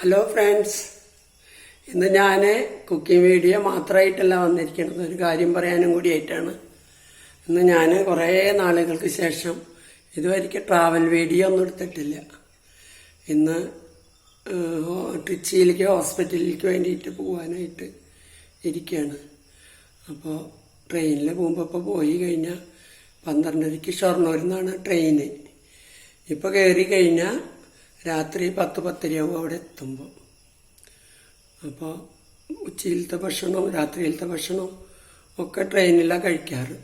Hello friends ഇന്ന് ഞാൻ cooking video മാത്രമായിട്ടല്ല വന്നിരിക്കുന്നത്. ഒരു കാര്യം പറയാനും കൂടി ആയിട്ടാണ്. ഇന്ന് ഞാൻ കുറേ നാളുകൾക്ക് ശേഷം ഇതുവരെയ്ക്ക് ട്രാവൽ വീഡിയോ ഒന്നും എടുത്തിട്ടില്ല. ഇന്ന് ട്രിച്ചിയിലേക്ക് ഹോസ്പിറ്റലിലേക്ക് വേണ്ടിയിട്ട് പോകാനായിട്ട് ഇരിക്കുകയാണ് അപ്പോൾ ട്രെയിനിൽ പോകുമ്പോൾ ഇപ്പോൾ പോയി കഴിഞ്ഞാൽ പന്ത്രണ്ടരയ്ക്ക് ഷൊർണൂരിൽ നിന്നാണ് ട്രെയിന്. ഇപ്പോൾ കയറി കഴിഞ്ഞാൽ രാത്രി പത്ത് പത്തരയാവും അവിടെ എത്തുമ്പോൾ. അപ്പോൾ ഉച്ചയിലത്തെ ഭക്ഷണം രാത്രിയിലത്തെ ഭക്ഷണം ഒക്കെ ട്രെയിനിലാണ് കഴിക്കാറ്.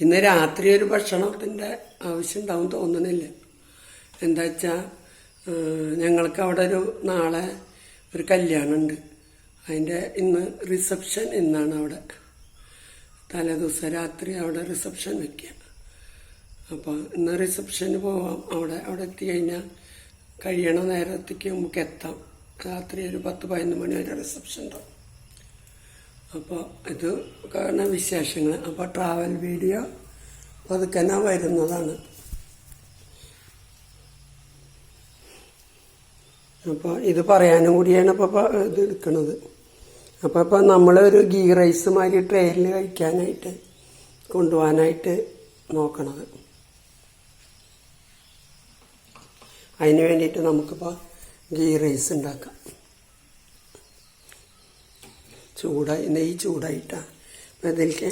ഇന്ന് രാത്രി ഒരു ഭക്ഷണത്തിന്റെ ആവശ്യം ഉണ്ടാവും തോന്നുന്നില്ല. എന്താ വെച്ചാൽ ഞങ്ങൾക്ക് അവിടെ ഒരു നാളെ ഒരു കല്യാണമുണ്ട്. അതിന്റെ ഇന്ന് റിസപ്ഷൻ ഇന്നാണ് അവിടെ. തലേദിവസം രാത്രി അവിടെ റിസപ്ഷൻ വയ്ക്കുക. അപ്പോൾ ഇന്ന് റിസപ്ഷന് പോവാം. അവിടെ അവിടെ എത്തി കഴിഞ്ഞാൽ കഴിയണ നേരത്തേക്ക് നമുക്ക് എത്താം. രാത്രി ഒരു പത്ത് പതിനൊന്ന് മണി വരെ റിസപ്ഷൻ ഉണ്ടാവും അപ്പോൾ ഇത് കാരണം വിശേഷങ്ങൾ. അപ്പോൾ ട്രാവൽ വീഡിയോ പതുക്കെ വരുന്നതാണ്. അപ്പോൾ ഇത് പറയാനും കൂടിയാണ് ഇപ്പോൾ ഇത് എടുക്കുന്നത് അപ്പോൾ ഇപ്പോൾ നമ്മളൊരു ഗീ റൈസ് മാതിരി ട്രെയിനിൽ കഴിക്കാനായിട്ട് കൊണ്ടുപോകാനായിട്ട് നോക്കണത്. അതിന് വേണ്ടിയിട്ട് നമുക്കിപ്പോൾ ഗീ റൈസ് ഉണ്ടാക്കാം. ചൂടായി നെയ്യ് ചൂടായിട്ടാണ് അപ്പം ഇതിലേക്ക്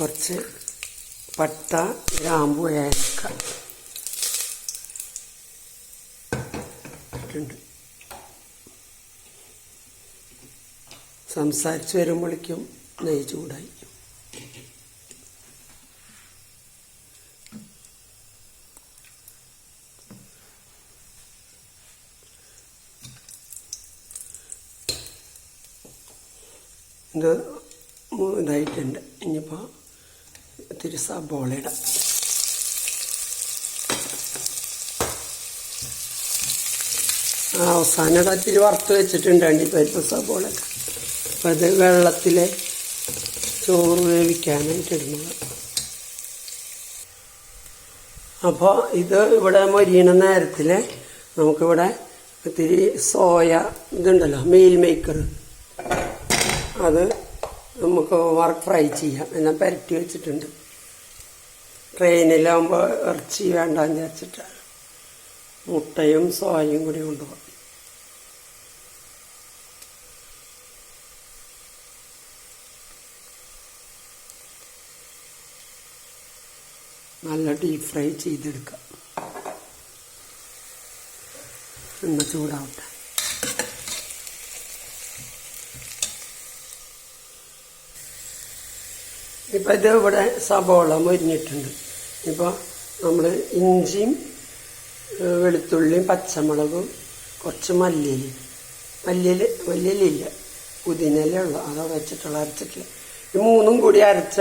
കുറച്ച് പട്ട ഗ്രാമ്പു ഏലക്ക സംസാരിച്ച് വരുമ്പോഴേക്കും നെയ്യ് ചൂടായി. ഇത് ഇതായിട്ടുണ്ട്. ഇനിയിപ്പോൾ ഇത്തിരി സബോള ഇടാം അവസാനം ഇത് ഇത്തിരി വറുത്ത് വെച്ചിട്ടുണ്ട്. അണ്ടിപ്പരിപ്പ് സബോളൊക്കെ അപ്പം അത് വെള്ളത്തിൽ ചോറ് വേവിക്കാനായിട്ട് അപ്പോൾ ഇത് ഇവിടെ മൊരിയണ നേരത്തിൽ നമുക്കിവിടെ ഇത്തിരി സോയ ഇതുണ്ടല്ലോ മീൽ മേക്കർ അത് നമുക്ക് വർക്ക് ഫ്രൈ ചെയ്യാം. എന്നാൽ പുരട്ടി വെച്ചിട്ടുണ്ട്. ട്രെയിനിലാകുമ്പോൾ ഇറച്ചി വേണ്ടെന്ന് വെച്ചിട്ട് മുട്ടയും സോയയും കൂടി കൊണ്ടുപോകാം. നല്ല ഡീപ് ഫ്രൈ ചെയ്തെടുക്കാം. എണ്ണ ചൂടാവട്ടെ. ഇപ്പം ഇത് ഇവിടെ സബോള മൊരിഞ്ഞിട്ടുണ്ട്. ഇപ്പോൾ നമ്മൾ ഇഞ്ചിയും ഏഹ്, വെളുത്തുള്ളിയും പച്ചമുളകും കുറച്ച് മല്ലിയില. മല്ലിയില മല്ലിയിലില്ല. പുതിനയില ഉള്ള. അതാ വെച്ചിട്ടുള്ള അരച്ചിട്ടില്ല ഈ മൂന്നും കൂടി അരച്ച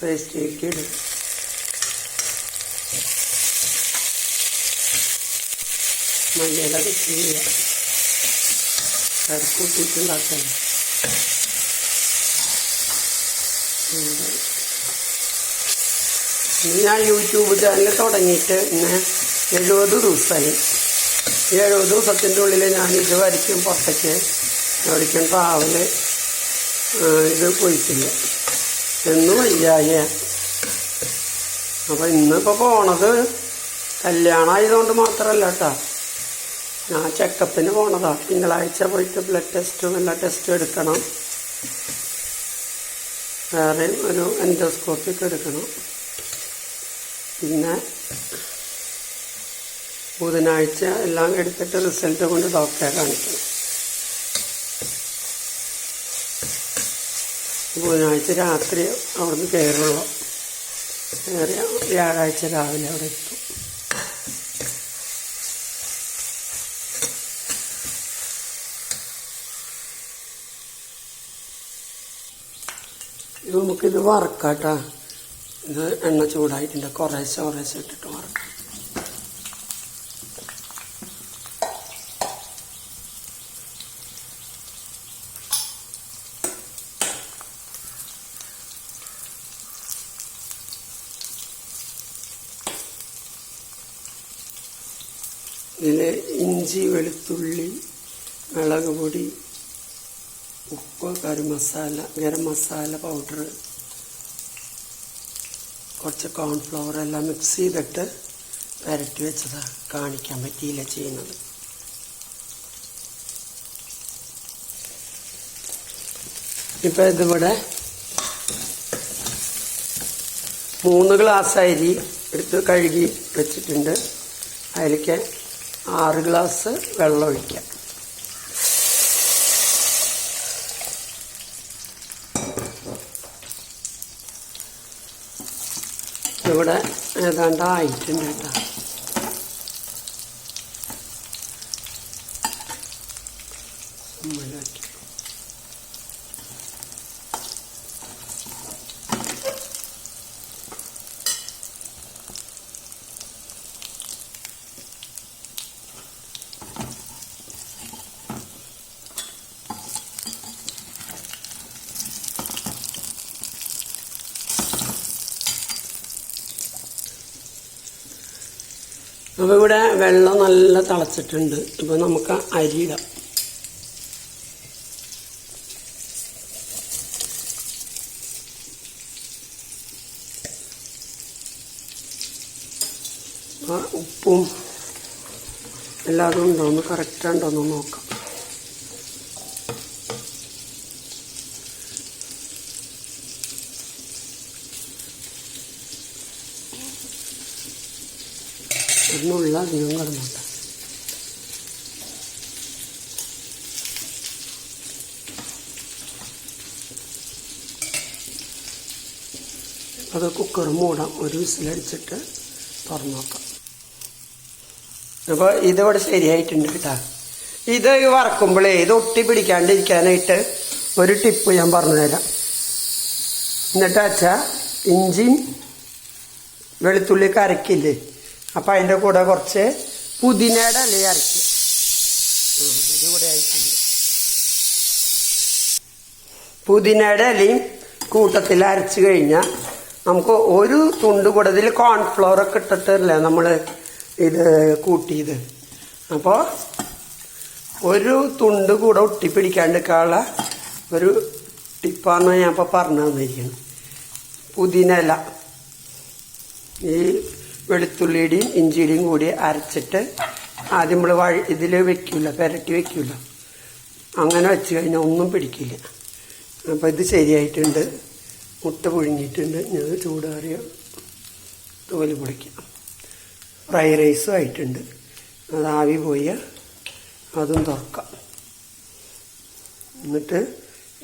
പേസ്റ്റിലേക്ക് ഇടും. മല്ലിയില കുത്തി ചെയ്യുക കരക്കൂട്ടിയിട്ടുണ്ടാക്കല്ലേ ഇന്ന് ഞാൻ യൂട്യൂബ് ചാനൽ തുടങ്ങിയിട്ട് ഇന്ന് എഴുപത് ദിവസമായി. ഈ എഴുപത് ദിവസത്തിന്റെ ഉള്ളിൽ ഞാൻ ഇത് വരയ്ക്കും പുറത്തേക്ക് അവിടേക്കും ട്രാവൽ ഇത് പോയിട്ടില്ല. എന്നും വയ്യായ അപ്പം ഇന്നിപ്പോൾ പോണത് കല്യാണം ആയതുകൊണ്ട് മാത്രമല്ല കേട്ടോ ഞാൻ ചെക്കപ്പിന് പോണതാണ് തിങ്കളാഴ്ച പോയിട്ട് ബ്ലഡ് ടെസ്റ്റും എല്ലാ ടെസ്റ്റും എടുക്കണം. വേറെയും ഒരു എൻഡോസ്കോപ്പിക്ക് എടുക്കണം. പിന്നെ ബുധനാഴ്ച എല്ലാം എടുത്തിട്ട് റിസൾട്ട് കൊണ്ട് ഡോക്ടറെ കാണിക്കണം. ബുധനാഴ്ച രാത്രി അവിടുന്ന് കയറുള്ളൂ കയറി വ്യാഴാഴ്ച രാവിലെ അവിടെ എത്തും. നമുക്കിത് വറക്കാട്ടാ. ഇത് എണ്ണ ചൂടായിട്ടുണ്ട്. കുറേശ്ശെ കുറേശ്ശെ ഇട്ടിട്ട് വറക്കാം. ഇതിൽ ഇഞ്ചി വെളുത്തുള്ളി മുളക് പൊടി ഉപ്പ് കറി മസാല ഗരം മസാല പൗഡർ കുറച്ച് കോൺഫ്ലവർ എല്ലാം മിക്സ് ചെയ്തിട്ട് വരട്ടി വെച്ചതാണ് കാണിക്കാൻ പറ്റിയില്ല ചെയ്യുന്നത്. ഇപ്പം ഇതിവിടെ മൂന്ന് ഗ്ലാസ് അരി എടുത്ത് കഴുകി വെച്ചിട്ടുണ്ട്. അതിലേക്ക് ആറ് ഗ്ലാസ് വെള്ളം ഒഴിക്കാം ഇവിടെ ഏതാണ്ട് ആയിട്ടുണ്ട് കേട്ടോ ഉമ്മലാക്കി. അപ്പോൾ ഇവിടെ വെള്ളം നല്ല തിളച്ചിട്ടുണ്ട്. ഇപ്പോൾ നമുക്ക് അരിയിടാം. ഇടാം ഉപ്പും എല്ലാതും ഉണ്ടോ? ഒന്ന് കറക്റ്റ് ഉണ്ടോ എന്ന് നോക്കാം. ഒന്നുള്ള അധികം കിടന്നുണ്ട് അത് കുക്കർ മൂടാം. ഒരു വിസിലടിച്ചിട്ട് തുറന്നു നോക്കാം അപ്പോൾ ഇതിവിടെ ശരിയായിട്ടുണ്ട് കേട്ടാ. ഇത് വറക്കുമ്പോഴേ ഇത് ഒട്ടി പിടിക്കാണ്ടിരിക്കാനായിട്ട് ഒരു ടിപ്പ് ഞാൻ പറഞ്ഞുതരാം. എന്നിട്ട് ഇഞ്ചിയും വെളുത്തുള്ളി അരക്കില്ലേ? അപ്പം അതിന്റെ കൂടെ കുറച്ച് പുതിനയുടെ ഇല ഇതുകൂടെ ആയിട്ടുണ്ട്. പുതിനയുടെ ഇലയും കൂട്ടത്തിൽ അരച്ച് കഴിഞ്ഞാൽ നമുക്ക് ഒരു തുണ്ട് കൂടെ ഇതിൽ കോൺഫ്ലവർ ഒക്കെ ഇട്ടിട്ടല്ലേ നമ്മൾ ഇത് കൂട്ടിയത്. അപ്പോൾ ഒരു തുണ്ട് കൂടെ ഒട്ടിപ്പിടിക്കാണ്ടിരിക്കാനുള്ള ഒരു ടിപ്പാണെന്ന് ഞാൻ ഇപ്പോൾ പറഞ്ഞു തന്നിരിക്കുന്നത് പുതിന ഇല. ഈ വെളുത്തുള്ളിയുടെയും ഇഞ്ചിയുടെയും കൂടി അരച്ചിട്ട് ആദ്യം നമ്മൾ വഴി ഇതിൽ വെക്കില്ല പെരട്ടി വെക്കില്ല അങ്ങനെ വെച്ച് കഴിഞ്ഞാൽ ഒന്നും പിടിക്കില്ല. അപ്പോൾ ഇത് ശരിയായിട്ടുണ്ട്. മുട്ട പുഴുങ്ങിയിട്ടുണ്ട്. ഞാൻ ചൂടാറിയ തോൽ പൊളിക്കാം. ഫ്രൈ റൈസും ആയിട്ടുണ്ട്. അത് ആവി പോയ അതും തുറക്കാം. എന്നിട്ട്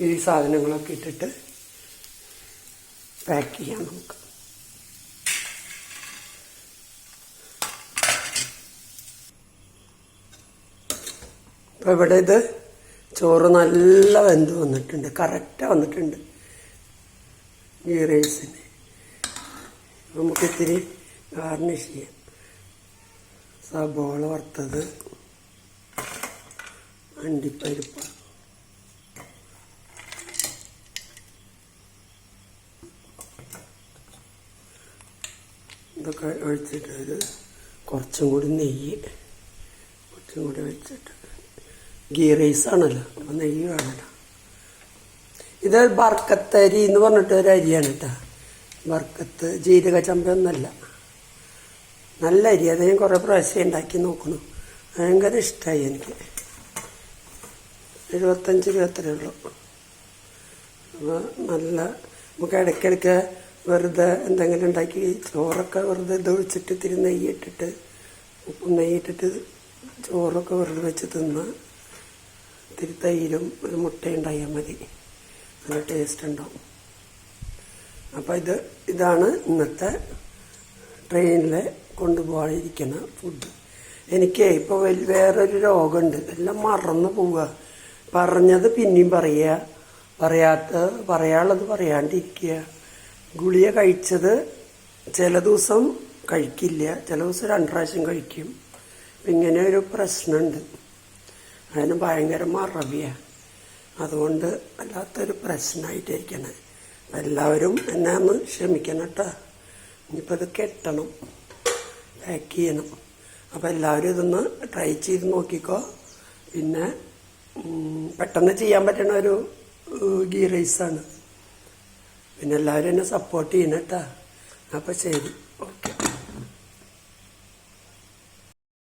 ഈ സാധനങ്ങളൊക്കെ ഇട്ടിട്ട് പാക്ക് ചെയ്യാം നമുക്ക്. അപ്പോൾ ഇവിടെ ഇത് ചോറ് നല്ല വെന്ത് വന്നിട്ടുണ്ട്. കറക്റ്റ് വന്നിട്ടുണ്ട്. ഈ റൈസിന്. നമുക്ക് ഇത്തിരി ഗാർണിഷ് ചെയ്യാം. സബോള വറുത്തത്. അണ്ടിപ്പരിപ്പ്. ഇതൊക്കെ ഒഴിച്ചിട്ട് കുറച്ചും കൂടി നെയ്യ് കുറച്ചും കൂടി വെച്ചിട്ട് ഗീ റൈസ് ആണല്ലോ അപ്പം നെയ്യ് വേണമല്ലോ ഇത് ബർക്കത്ത് അരി എന്ന് പറഞ്ഞിട്ട് ഒരു അരിയാണ് കേട്ടോ. ബർക്കത്ത് ജീരക ചമ്പ ഒന്നല്ല നല്ല അരി. അത് ഞാൻ കുറേ പ്രാവശ്യം ഉണ്ടാക്കി നോക്കണം ഭയങ്കര ഇഷ്ടമായി എനിക്ക്. എഴുപത്തഞ്ച് രൂപത്രേ ഉള്ളൂ. അപ്പോൾ നല്ല നമുക്ക് ഇടയ്ക്കിടയ്ക്ക് വെറുതെ എന്തെങ്കിലും ഉണ്ടാക്കി ചോറൊക്കെ വെറുതെ ഇത് ഒഴിച്ചിട്ട് ഇത്തിരി നെയ്യിട്ടിട്ട് ഉപ്പും നെയ്യിട്ടിട്ട് ചോറൊക്കെ വെറുതെ വെച്ച് തിന്നാൽ ഇത്തിരി തൈരും ഒരു മുട്ടയും ഉണ്ടായാൽ മതി. നല്ല ടേസ്റ്റ് ഉണ്ടാവും. അപ്പോൾ ഇത് ഇതാണ് ഇന്നത്തെ ട്രെയിനിൽ കൊണ്ടുപോകാതിരിക്കുന്ന ഫുഡ് എനിക്ക് ഇപ്പോൾ വേറൊരു രോഗമുണ്ട്. എല്ലാം മറന്നു പോവുക. പറഞ്ഞത് പിന്നെയും പറയുക. പറയാത്ത പറയാനുള്ളത് പറയാണ്ടിരിക്കുക. ഗുളിക കഴിച്ചത് ചില ദിവസം കഴിക്കില്ല. ചില ദിവസം രണ്ട് പ്രാവശ്യം കഴിക്കും. ഇങ്ങനെ ഒരു പ്രശ്നമുണ്ട്. അതിന് ഭയങ്കര മറവിയാണ് അതുകൊണ്ട് വല്ലാത്തൊരു പ്രശ്നമായിട്ടിരിക്കണേ എല്ലാവരും എന്നെ ഒന്ന് ക്ഷമിക്കണം കേട്ടോ ഇനിയിപ്പോൾ ഇത് കെട്ടണം. പാക്ക് ചെയ്യണം. അപ്പോൾ എല്ലാവരും ഇതൊന്ന് ട്രൈ ചെയ്ത് നോക്കിക്കോ. പിന്നെ പെട്ടെന്ന് ചെയ്യാൻ പറ്റുന്ന ഒരു ഗീ റൈസാണ് പിന്നെ എല്ലാവരും എന്നെ സപ്പോർട്ട് ചെയ്യണം കേട്ടോ അപ്പോൾ ശരി. ഓക്കെ